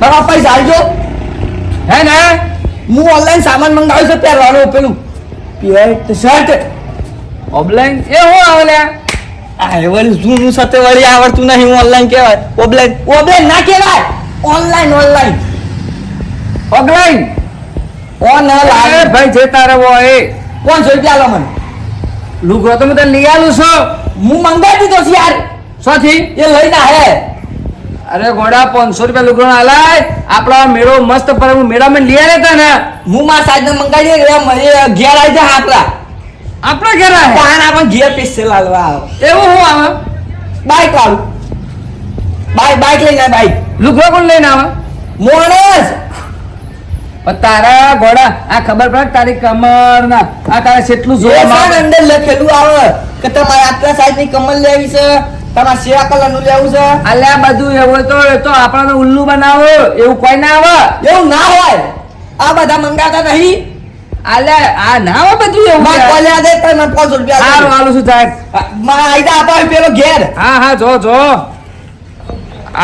મારા પૈસા આલજો હે ને? હું ઓનલાઈન સામાન મંગાવ્યું છે પહેરવાનું પેલું. પેન્ટ શર્ટ ઓફલાઈન એ હું આવે આ વળી જૂનું સાથે વળી આવડતું નહીં હું ઓનલાઈન કહેવાય. ઓફલાઈન ઓફલાઈન ના કહેવાય. ઓનલાઈન ઓનલાઈન ઓફલાઈન ઓન લાગે ભાઈ જે તારે હોય એ. છો રૂપિયા આલો મને. લુગડો તો હું તને લઈ આલું છું. હું મંગાવી દીધો છે યાર. સોથી એ લઈને હે અરે ગોડા પાંચસો રૂપિયા લુગડો ના લાય. આપણા મેળો મસ્ત પર હું મેળામાં લઈ આવ્યા હતા ને હું મારા સાહેબને મંગાવી દે મને ઘેર આવી જાય આપડા આપણા ઘેર આવે? તાણા આપણ ઘેર પીસે લાલવા. આવે એવું હું આવે? બાઈક વાળું. બાઈક બાઈક લઈને આવે બાઈક લુગડો કોણ લઈને આવે? મોણસ. તારા ગોડા આ ખબર પડે તારી કમર ના. આ તારે કેટલું જોવા અંદર લખેલું આવે કે તમારે આટલા સાઈઝની કમર લેવી છે. તમારે સેવા કલરનું લેવું છે? અલ્યા બધું એવું તો તો આપણને ઉલ્લુ બનાવો. એવું કોઈ ના આવે એવું ના હોય? આ બધા મંગાતા નહીં? અલ્યા આ ના બધું એવું યાર. કોલ્યા દે તો મને પાંચસો રૂપિયા હારું હાલું શું થાય? મારા આઈડા આપા પેલો ઘેર. હા હા જો જો.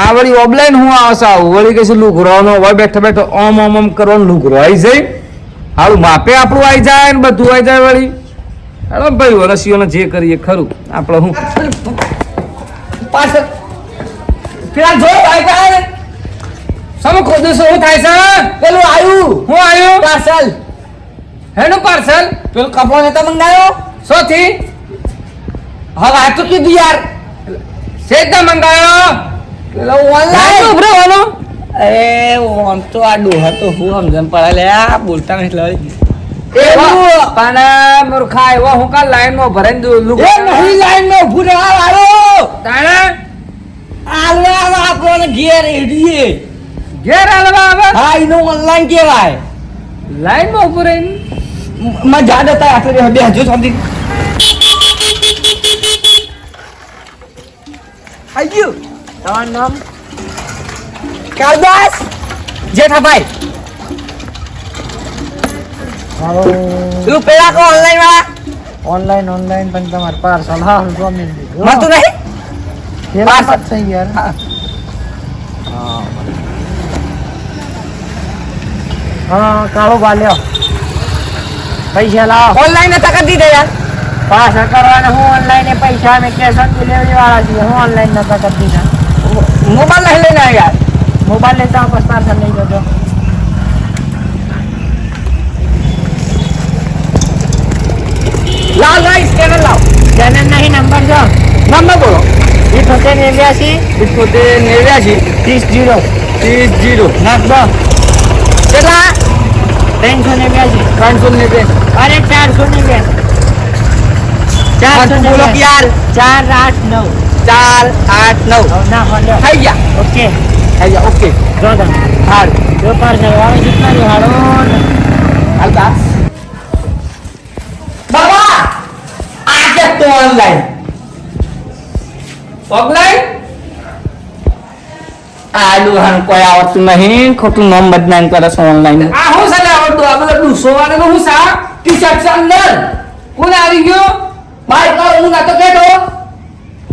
આ વળી ઓબલાઈન હું આવશે આવું. વળી કહીશું લુગરોનો હોય બેઠો બેઠો ઓમ ઓમ ઓમ કરવાનું આવી જાય. હારું માપે આપણું આવી જાય ને બધું આવી જાય વળી. હેડો ભાઈ વરસીઓને જે કરીએ ખરું. આપણે હું? પાછળ. પેલા જો ભાઈ આવે સમો ખોદું શું થાય છે? પેલું આવ્યું હું આવ્યું પાર્સલ. હેનું પાર્સલ? પેલું કપડો નતો મંગાયો? સોથી હવે આ તો કીધું યાર. શેતા મંગાયો? પેલો લાઈન ઓનલાઈન ઉભરો ઓનો એ ઓન તો આ ડોહા તો હું સમજણ પડે લે બોલતા નથી લઈ પણ મૂર્ખા એવો હું કા લાઈનમાં ભરાઈને દઉં એ નહીં લાઈનમાં રહેવા વાળો તાણે? આલવા આવે આપણને ઘેર એડીએ ઘેર આલવા આવે? હા એનું ઓનલાઈન કહેવાય. લાઈનમાં ઉભું રહીને? માં જાડ બે હજુ સુધી તમારું નામ? કાલદાસ જેઠાભાઈ. તું પેલા કો ઓનલાઈન વાળા. ઓનલાઈન ઓનલાઈન પણ તમારે પાર્સલ હા ગમી મળતું નહીં? પેલા parcel. પત થઈ યાર હા. કાળો બાલ્યો પૈસા લાવો. ઓનલાઈન નતા કરી દીધા યાર. પાછા કરવાના. હું ઓનલાઈન પૈસા અમે કેશ ઓન ડિલિવરી વાળા છીએ. હું ઓનલાઈન નતા કરી દીધા. મોબાઈલ નહીં લઈને આવ્યા. યાર મોબાઈલ લેતા બસ પાર્સલ લઈ જજો લાવ લાવ સ્કેનર લાવ? સ્કેનર નહીં નંબર જો. નંબર બોલો. ઇઠોતેર નેવ્યાસી ઇઠોતેર નેવ્યાસી ત્રીસ જીરો. ત્રીસ જીરો. નાખ દો. કેટલા? ત્રણસો નેવ્યાસી ત્રણસો ને બે. અરે ચારસો નેવ્યાસી ચારસો બોલો નેવ્યાસી યાર ચાર આઠ નવ. ચાર આઠ નવ. ના થઈ ગયા. ઓકે. થઈ ગયા. ઓકે. જો તમે. હારું. જો વાળો જીતના રહ્યો હાલતા બાબા આજે તો ઓનલાઈન ઓફલાઈન આલુ હન કોઈ આવતું નહીં. ખોટું નામ બદનામ કરે છે ઓનલાઈન આ હું સાલે આવડતું? આ બધા ડૂસો નું હું સા ટી શર્ટ અંદર. કોણ આવી ગયો? બાઈક વાળો હું નતો કેતો?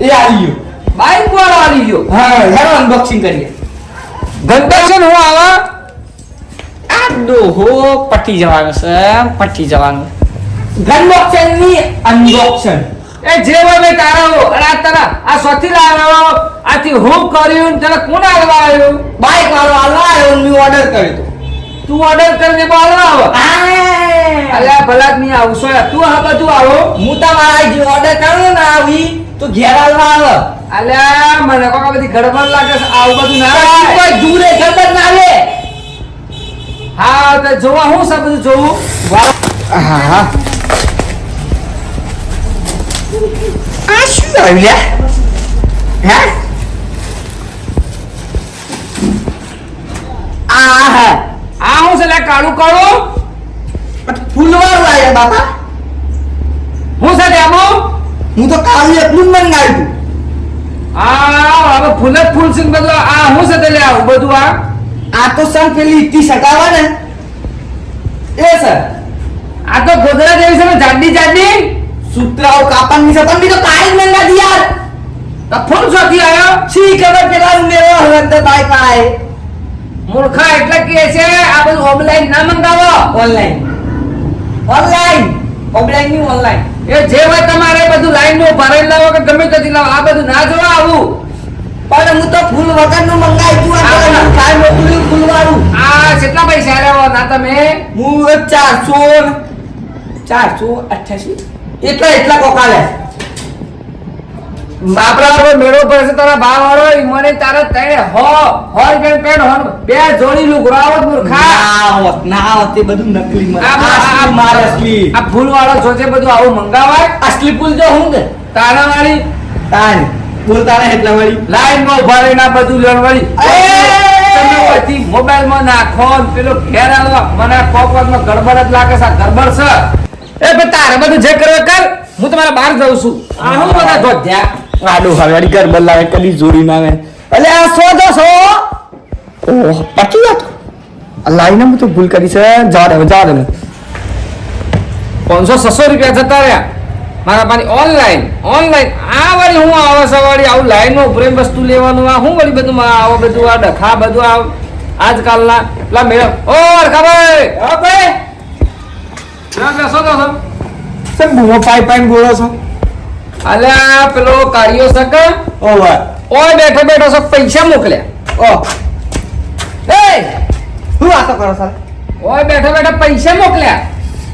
એ આવી ગયો. બાઈક વાળો આવી ગયો. હા. હેરો અનબોક્સિંગ કરીએ. ગંદા હું આવા? આ ડોહો પટી જવાનો છે પટી જવાનું. ગનબોક્સિંગની અનબોક્સિંગ એ જે હોય મેં તારા હો. અને આ તારા આ સોથી લાવ્યો. આથી હું કર્યું ને તને કોણ આલવા આવ્યો? બાઈક વાળો આલવા આવ્યો ને મેં ઓર્ડર કર્યો તું. ઓર્ડર કરીને બોલવા આવો? અલે ભલા જ નહીં આવું તું આ બધું આવો. હું તમારા જે ઓર્ડર કર્યો ને આવી તો ઘેર આલવા આવે. અલે મને કોકા બધી ગડબડ લાગે આવું બધું ના કોઈ દૂર દૂરે ખબર ના લે હા તો જોવા હું સબ બધું વાહ હા હા. આ શું આવ્યું લ્યા હે આ હા આ હું છે લે કાળું કાળું ફૂલવાળું આવ્યા બાપા હું છે ડેમો હું તો કાલે એટલું જ મંગાવ્યું. આ હવે ફૂલ જ ફૂલ છે બદલો આ હું છે તે લે આવું બધું આ આ તો સર પેલી ઈટી સટાવા ને એ સર આ તો ગોદરા જેવી છે ને જાડી જાડી સૂત્રાઓ કાપડની છે પણ તો કાંઈ જ મંગાવી યાર તો ફૂલ શોથી આવ્યો? છી ખબર પેલા ઉમેરો હવે અંદર બાઈક આય મૂર્ખા એટલે કે છે આ બધું ઓનલાઈન ના મંગાવો. ઓનલાઈન ઓનલાઈન ઓનલાઈનની ઓનલાઈન એ જે હોય તમારે બધું લાઈનનું ભરાઈ લાવો કે ગમે ત્યાંથી લાવો. આ બધું ના જોવા આવું. પણ હું તો ફૂલ વગરનું મંગાવ્યું તું આ તો કાલ મોકલ્યું ફૂલ વાળું આ કેટલા પૈસા આલ્યા ના તમે? હું ચારસો ચારસો અઠ્યાસી. એટલા એટલા કોકાલે. બાપરા પર મેળો પડશે તારા ભાવ વાળો મને તારા તણે હો હોર કે પેન હોર બે જોડી લુગરો આવત મૂર્ખા. ના હોત ના હોત તે બધું નકલી મળે આ આ- અસલી? આ ફૂલ વાળો જોજે બધું આવું મંગાવાય? અસલી ફૂલ જો હું કે? તારા વાળી તાન બોલતા ને એટલા વાળી. લાઈનમાં ઊભા આ બધું લેણ વાળી. તમે પછી મોબાઈલમાં નાખો પેલો ઘેર આવો. મને કોકમાં ગડબડ જ લાગે છે ગડબડ છે. એ ભાઈ તારે બધું જે કરવા કર હું તમારા બહાર જાઉં છું. આ હું બધા ધોધ્યા આડો હવે કર બદલાવે કદી જોડી ના આવે. અલે આ સો દો સો. ઓહ પકી ગયા તો આ લાઈન તો ભૂલ કરી છે. જા દે જા દે પાંચસો છસો રૂપિયા જતા રહ્યા. મારા પાણી ઓનલાઈન ઓનલાઈન આ વાળી હું આવે સવાળી આવું આવું લાઈનમાં પ્રેમ વસ્તુ લેવાનું આ હું વળી બધું માં આવો બધું આ ડખા બધું આ આજકાલના. પેલા મેળવ. ઓ ખબર હા ભાઈ. ના બેસો તો સર બુમો પાઈ પાઈ બોલો છો. અલ્યા પેલો કાઢ્યો છે કે? ઓ વાહ. ઓય બેઠો બેઠો છે પૈસા મોકલ્યા. ઓ. એ! હું વાતો કરો સર ઓય બેઠો બેઠો પૈસા મોકલ્યા.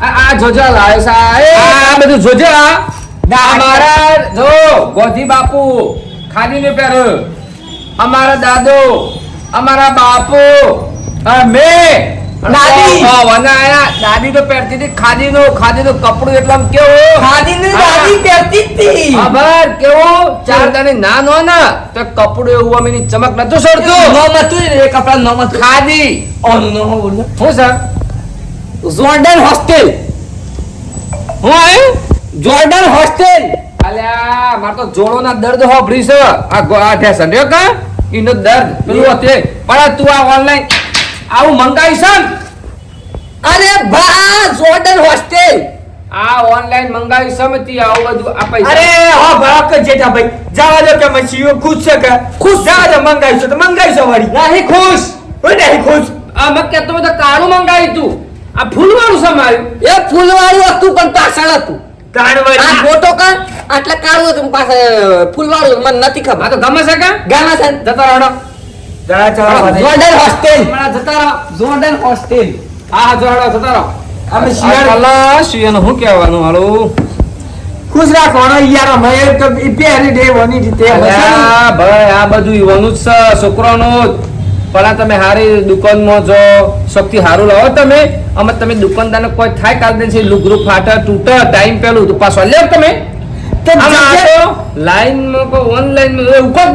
આ જોજો લાવ્યો છે આ બધું જોજો આ. અમારા જો ગોધી બાપુ ખાલી ને પેરો. અમારા દાદો અમારા બાપુ અમે. દાદી. વનાયા દાદી તો પહેરતી હતી ખાદી નું ખાદી નું કપડું એટલે કેવું? ખાદી ની દાદી પહેરતી હતી. ખબર કેવું? ચાર દાની ના નો ના તો કપડું એવું અમે ચમક નતું એ કપડા ખાદી. બોલો. હું સર? જોર્ડન હોસ્ટેલ હું આવ્યું જોર્ડન હોસ્ટેલ અલ્યા માર તો જોડોના દર્દ હોભરી છે. આ આ ઠેસન રહ્યો કા? ઈનો દર્દ. પેલું હતે પણ તું આ ઓનલાઈન આવું મંગાવીશ ને? અરે બા જોર્ડન હોસ્ટેલ. આ ઓનલાઈન મંગાવી સમતી આવું બધું આ પૈસા અરે હા કે જેઠા ભાઈ જવા દો કે મચીઓ ખુશ છે કે? ખુશ જવા દો મંગાવીશું તો મંગાવીશું વળી. નહીં ખુશ. હું નહીં ખુશ. આ મક્કે તો તો કાળું મંગાવી તું. આ ફૂલવાળું છે એ ફૂલવાળું હતું પણ પાછળ હતું. આ વળી. ફોટો કા? આટલા કાળું હતું પાસે ફૂલવાળું મને નથી ખબર. આ તો ગમે છે કે? ગમે છે જતો રહો જોર્ડન હોસ્ટેલ જતા રહો. જોર્ડન હોસ્ટેલ હા હા જોડો જતા રહો. અમે આ શિયાળ કલા શિયાળનું શું કહેવાનું હાલો? ખુશ રાખવાનો યાર અમે તો પહેરી દેવાની રીતે ભાઈ આ બધું ઈવાનું જ છે છોકરાનું પણ તમે હારી દુકાનમાં જો સૌથી સારું લાવો. તમે અમે તમે દુકાનદારને કોઈ થાય કાલ દે છે લુગરું ફાટા તૂટે ટાઈમ પેલું તો પાછો લે તમે. લાઈનમાં ઓનલાઈન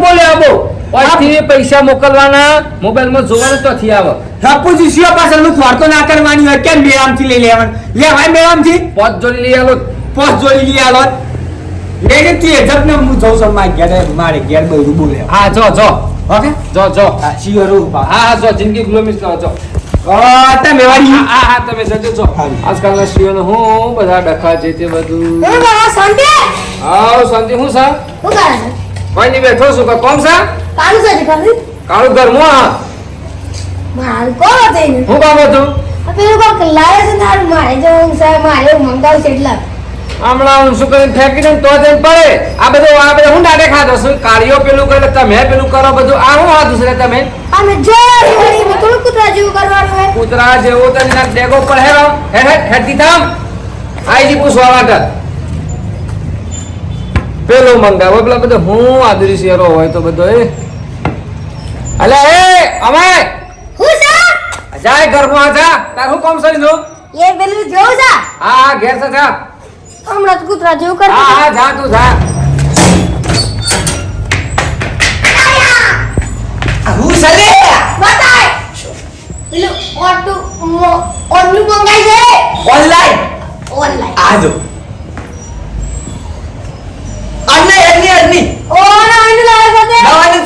બોલે આબો ઓયથી પૈસા મોકલવાના મોબાઈલમાં જોવાનું તો થી આવે. બાપુજી શિયા પાછળનું વાર્તો ના કરવાની હોય? કેમ મેળામથી લઈ લેવાનું લેવાય મેળામથી પોત જોડી લઈ આલો. પોસ જોઈ લઈ આલો. લેને તું એ ને હું જઉં છું મારે ઘેર મારે ઘેર બધું બોલે હા જો જો. ઓકે? જો જો. હા પા હા હા જો જિંદગી ગ્લોમિસ કરો જો. તમે વાળી. હા હા હા તમે જજો જો. આજકાલના સ્ત્રીઓને હું બધા ડખા છે તે બધું. શાંતિ? આવ શાંતિ. હું સા? હું કરે છે કોઈ નહીં બેઠો છું કે કોમ સા કાળું સા દીકરી કાળું ઘરમાં હા. માર કો હતું હું કામ હતું? પેલું કોક લાવે છે હારું મારે જવું છે મારે મંગાવ છે એટલે. હમણાં હું શું કરીને ફેંકી દઉં તો જઈને પડે. આ બધું આ બધું હું ડાડે ખાતો છું? કાળીઓ પેલું કરે તમે પેલું કરો બધું. આ હું હાથું છે તમે? અમે એમાં થોડું કૂતરા જેવું કરવાનું હોય. કૂતરા જેવું તો એના ડેગો પર હેરો હેડ હેડ હેડતી થામ. આઈજી પૂછવા માટે. પેલો મંગાવો. પેલા બધો હું આદરી શેરો હોય તો બધો એ. અલે એ અમાય! હું સા જાય ઘરમાં જા. તાર હું કોમ સરી જો એ પેલું જો જા. હા હા ઘેર સા જા. હમણાં તો કૂતરા જેવું કર હા હા જા તું જા. હું સરે બતાય. પેલું ઓટું ઓનલાઈન મંગાઈ દે. ઓનલાઈન ઓનલાઈન આજો અમને એની એની ઓનલાઈન લાવે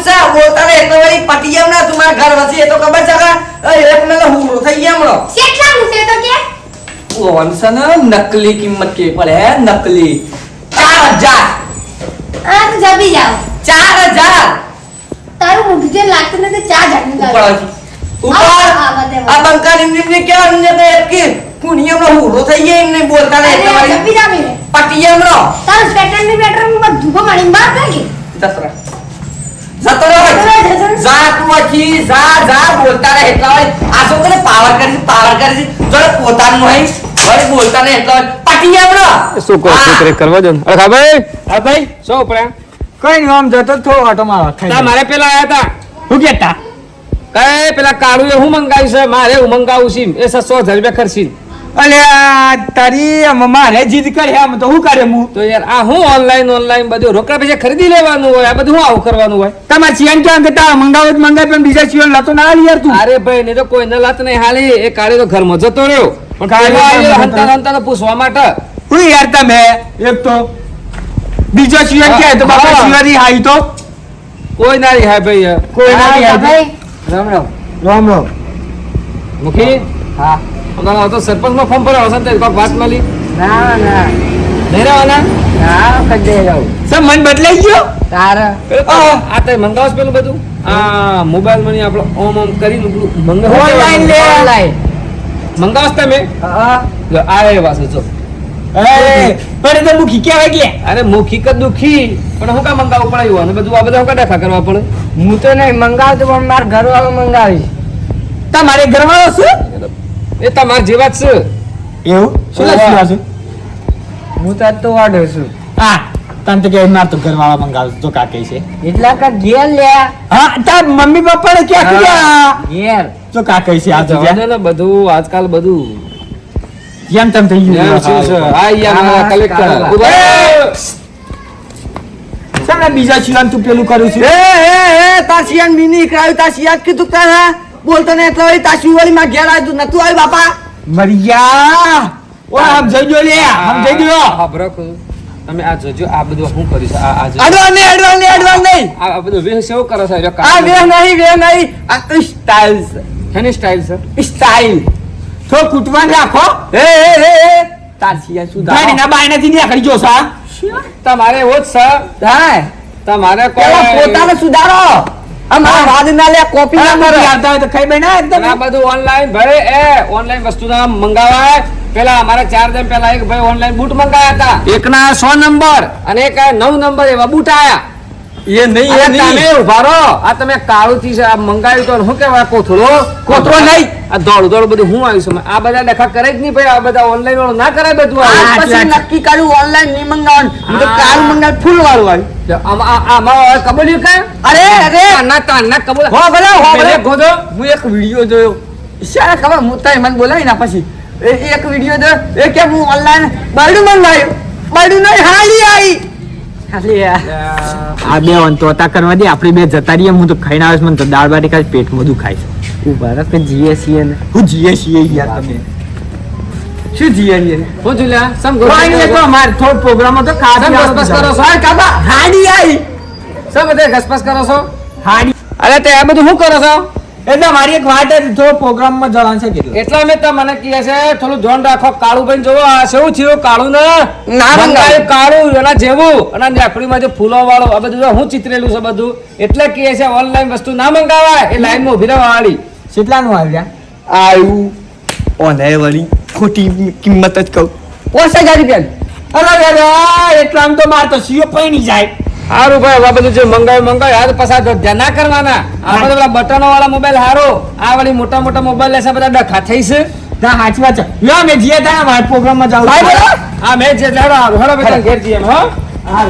છે તે. બોલતા ને એટલે વળી પટી એમ ના તમારા ઘર વસી એ તો ખબર છે કે એક મેલે હુમલો થઈ ગયા હમણો. કેટલાનું મુસે તો કે? વંશન નકલી કિંમત કે પડે હે નકલી. 4000 આ તો જબી જાવ 4000 તારું મુઠી જે લાગતું નથી ચા જાણું ઉપર લાગે. આ બંકા નિમ ને કે અન્ય તો એક કે કુણીયમનો હુરો થઈ જાય એમને બોલતા ને વાળી જપી જામી રે. પટી એમનો. તારું સ્વેટરની બેટર બધું પાણી બહાર કાઢી. દસરા જતો રહો. જતો રહો, જતો રહો. જા તું અછી જા જા બોલતા રહે એટલા વાળી આ શું કરે? પાવર કરી છે, પાવર કરી છે. જોડે પોતાનું હોય વળી બોલતા ને એટલા વાળી પટી એમનો શું કહો શું કરવા દો ને. અરે હા ભાઈ હા ભાઈ શું ઉપડ્યા કઈ નહીં આમ જતો થોડો આટો મારવા ખાઈ મારે પેલા આયા તા. હું કેતા કઈ પેલા કાળું એ હું મંગાવ્યું છે? મારે હું મંગાવું છે એ સસો હજાર રૂપિયા ખર્ચી અલે આ તારી મારે જીદ કરી આમ તો હું કરે હું તો યાર આ હું ઓનલાઈન ઓનલાઈન બધું રોકડા પૈસા ખરીદી લેવાનું હોય આ બધું હું આવું કરવાનું હોય? તમારે ચિયન ક્યાં કરતા મંગાવે જ મંગાવે પણ બીજા ચિયન લાતો ના આલી યાર તું. અરે ભાઈ ને તો કોઈ ન લાત નહીં હાલી. એ કાળી તો ઘરમાં જતો રહ્યો. પણ જતો હંતા હંતા તો પૂછવા માટે. હું યાર તમે? એક તો બીજો ચિયન કે તો બાપા હા. હાઈ તો? કોઈ ના રી હા ભાઈ કોઈ ના રી હાઈ ભાઈ. રામ રામ. રામ રામ. મુખી? હા. અમારા તો સરપંચમાં ફોર્મ ભરાવો છે કોઈક વાત મળી? ના ના. નહીં રહેવાના ના કદે જાવ સર મન બદલાઈ ગયો? તારા? પેલું તો આ તે મંગાવો છો પેલું બધું? આ મોબાઈલ મની આપણો ઓમ ઓમ કરીને પેલું ઓનલાઈન લે. ઓનલાઈન મંગાવો તમે? હા. આ વાસો જો. પણ તો મુખી કેવાય કે અરે મુખી કે દુખી. પણ હું કા મંગાવવું પણ અને બધું આ બધા કા દેખા કરવા પડે? હું તો નહીં મંગાવતો પણ મારા ઘરવાળો મંગાવીશ. તમારે ઘરવાળો છે એ તમારા જેવા જ છે. એવું? શું ઓવા. છે? હું તો તો વાડો છું. હા તને તો કે માર તો ઘરવાળા મંગાવ તો કાકે છે. એટલા કા ગેર લે હા તાર મમ્મી પપ્પા ને ક્યાં ગયા? ગેર તો કાકે છે આ જવા બધું આજકાલ બધું. કેમ તેમ થઈ ગયું છે? આ યાર કલેક્ટર સાના બીજા શિયાન તું પેલું કરું છું? એ એ એ તાર શિયાન મિની કરાયું તાર શિયાન કીધું તારા? બોલતો ને એટલો તા શિવવાળી માં ઘેર આવ્યું નતું આવ્યું બાપા? મરિયા! ઓ આમ જજો લે આમ જજો બરાબર. તમે આ જજો આ બધું શું કરીશ? આ આ જોજો. અડવાન નહીં અડવાન નહીં અડવાન નહીં. આ બધું વેહ સેવ કરો છે આ વેહ નહીં વેહ નહીં. આ તો સ્ટાઇલ એની સ્ટાઇલ છે છે? સ્ટાઇલ તો કૂટવા રાખો. એ એ એ તારસિયા શું સિયાન ના ગાડીના બાયણાથી નીકળી ગયો સા તમારે એવો જ છે. હા. તમારે કોઈ પોતાને સુધારો. આ મારા વાદ ના લે કોપી ના કરે. આવતા હોય તો ખાઈ બેના અને આ બધું ઓનલાઈન ભાઈ એ ઓનલાઈન વસ્તુ ના મંગાવાય. પેલા અમારા ચાર દિન પહેલા એક ભાઈ ઓનલાઈન બૂટ મંગાયા હતા. એકના સો નંબર. અને એક નવ નંબર એવા બૂટ આયા. એ નહીં અરે તમે ઊભા રહો. આ તમે કાળું થી આ મંગાવ્યું તો શું કહેવાય કોથળો? કોથળો નહીં. આ દોડ દોડ બધું હું આવ્યું છું આ બધા દેખા કરે જ નહીં ભાઈ આ બધા ઓનલાઈન વાળું ના કરાય બધું પછી નક્કી કર્યું ઓનલાઈન નહીં મંગાવવાનું. હું તો કાળું મંગાવ ફૂલ વાળું આવ્યું આમાં કબૂલ્યું કાંઈ? અરે અરે. તા ના કબૂલ. હો ભલે હો ભલે. ગોદો હું એક વિડિયો જોયો. શાળા ખબર હું તારી મને બોલાવી ના પછી. એક વિડિયો જોયો. એ કે હું ઓનલાઈન બાયડું મંગાવ્યું. બાયડું નહીં હાલી આવી. આ. બે વંતોતા કરવા દે આપણે બે જતા રહીએ હું તો ખાઈને આવીશ મને તો દાળ બાટી ખાઈ પેટમાં દુખાય ઊભા રહો કે જીએ ને. હું જીએ યાર તમે. શું જીએ હું જોલ્યા સમ કોઈ નહીં તો અમારે થોડો પ્રોગ્રામ હતો ખાસ સમ કરો છો હા કાબા હાડી આવી સમ બધે ઘસપસ કરો છો. હાડી. અરે તે આ બધું શું કરો છો? એટલે મારી એક વાત હતી થોડો પ્રોગ્રામમાં જવાનું છે કેટલો? એટલે મેં તો મને કહે છે થોડું ધ્યાન રાખો કાળું ભાઈ જોવો આ શું થયું? કાળું ને ના મંગાવ્યું. કાળું એના જેવું અને લાકડીમાં જે ફૂલો વાળો આ બધું હું ચિતરેલું છે બધું એટલે કહે છે ઓનલાઈન વસ્તુ ના મંગાવાય એ લાઈનમાં ઊભી રહેવા વાળી કેટલાનું આવ્યા? આવ્યું ઓને વાળી ખોટી કિંમત જ કહું. પોસે હજાર રૂપિયા અરે અરે એટલામાં તો માર તો સીઓ પૈણી જાય. સારું ભાઈ આ બધું જે મંગાવ્યું મંગાવ્યું તો પાછા ધ્યાન ના કરવાના. આ બધા પેલા બટનો વાળા મોબાઈલ હારો. આ વાળી મોટા મોટા મોબાઈલ લેશે બધા ડખા થઈ છે. સાચી વાત છે. લો મેં જીએ ત્યાં મારા પ્રોગ્રામમાં જાવ ભાઈ હા મેં જે જાડો હારો હારો બેટા ઘેર જીએ હો. હા.